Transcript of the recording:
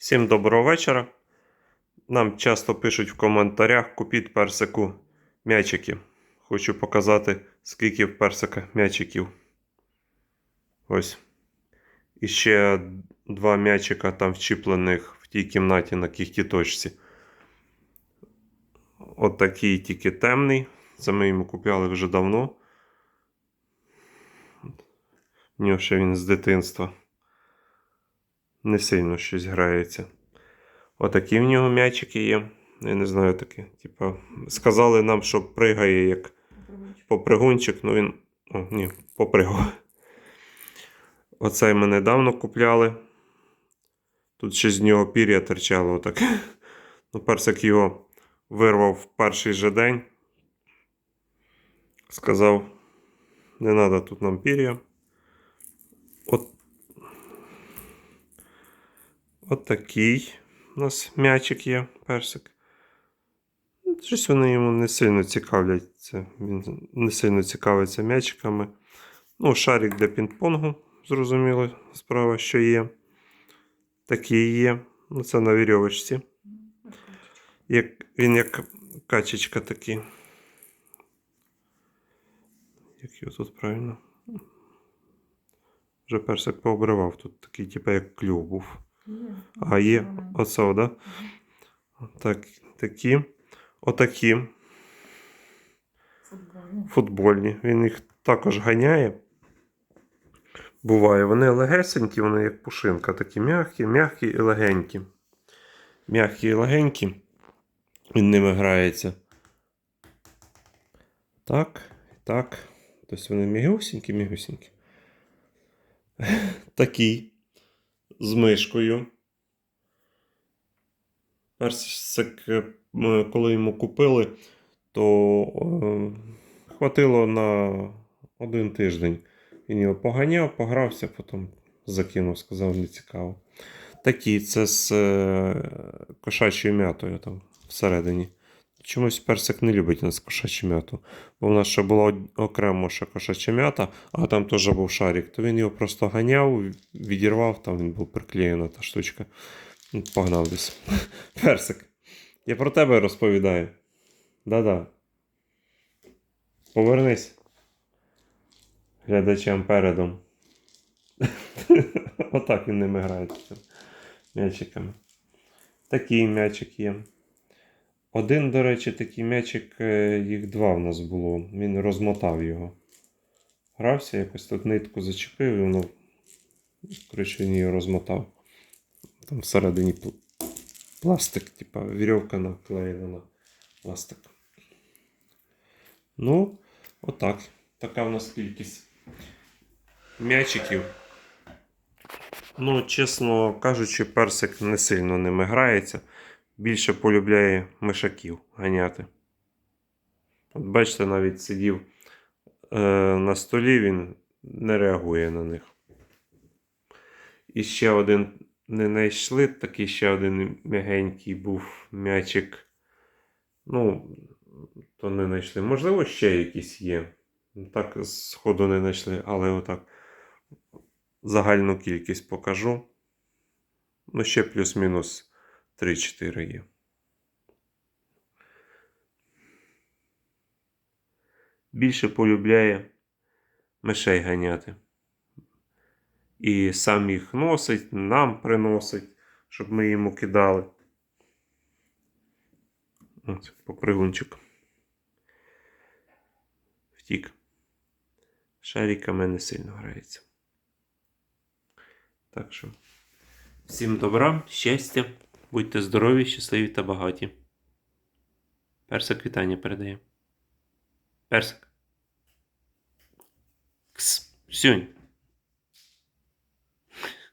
Всім доброго вечора. Нам часто пишуть в коментарях купіть персику м'ячики. Хочу показати, скільки в персика м'ячиків. Ось. І ще два м'ячика там вчіплених в тій кімнаті на кіхтіточці. От такий тільки темний. Це ми йому купляли вже давно. В нього ще він з дитинства. Не сильно щось грається. Отакі в нього м'ячики є. Я не знаю такі. Типа, сказали нам, що пригає як попригунчик, ну він. О, ні, попригав. Оцей ми недавно купляли. Тут ще з нього пір'я терчало отак. Ну, персик його вирвав в перший же день. Сказав, не треба тут нам пір'я. От От такий у нас м'ячик є, персик. Щось вони йому не сильно цікавляться. Він не сильно цікавиться м'ячиками. Ну, шарик для пінг-понгу, зрозуміло, справа, що є. Такий є. Ну, це на вірьовочці. Як, він як качечка такий. Як його тут правильно? Вже персик пообривав. Тут такий, типу, як клюв був. А є оце, да? Так, такі. Отакі футбольні. Він їх також ганяє. Буває. Вони легесенькі, вони як пушинка, такі м'які, м'які і легенькі. М'які і легенькі. Він ними грається. Так, так. Тобто вони мігусінькі, мігусінькі. Такий з мишкою. Персик, е, коли йому купили, то е, хватило на один тиждень. Він його поганяв, погрався, потім закинув, сказав, не цікаво. Такі, це з е, кошачою м'ятою там всередині. Чомусь персик не любить у нас кошачу м'яту. Бо в нас ще була окремо ще кошача м'ята, а там теж був шарик. То він його просто ганяв, відірвав, там він був приклеєна та штучка. Ну, Погнав десь. Персик. Я про тебе розповідаю. Да-да. Повернись. Глядачам передом. Отак він ними грається. М'ячиками. Такий м'ячик є. Один, до речі, такий м'ячик, е, їх два в нас було. Він розмотав його. Грався, якось тут нитку зачепив і воно. Коротше, він її розмотав. Там всередині пластик, типа вірьовка наклеєна на пластик. Ну, отак. Така в нас кількість м'ячиків. Ну, чесно кажучи, персик не сильно ними грається. Більше полюбляє мишаків ганяти. От бачите, навіть сидів е, на столі, він не реагує на них. І ще один не знайшли, такий ще один м'ягенький був м'ячик. Ну, то не знайшли. Можливо, ще якісь є. Так, сходу не знайшли, але отак загальну кількість покажу. Ну, ще плюс-мінус 3-4 є. Більше полюбляє мишей ганяти. І сам їх носить, нам приносить, щоб ми йому кидали. Ось, попригунчик. Втік. Шариками не сильно грається. Так що. Всім добра, щастя, будьте здорові, щасливі та багаті. Персик вітання передає. Персик. Кс.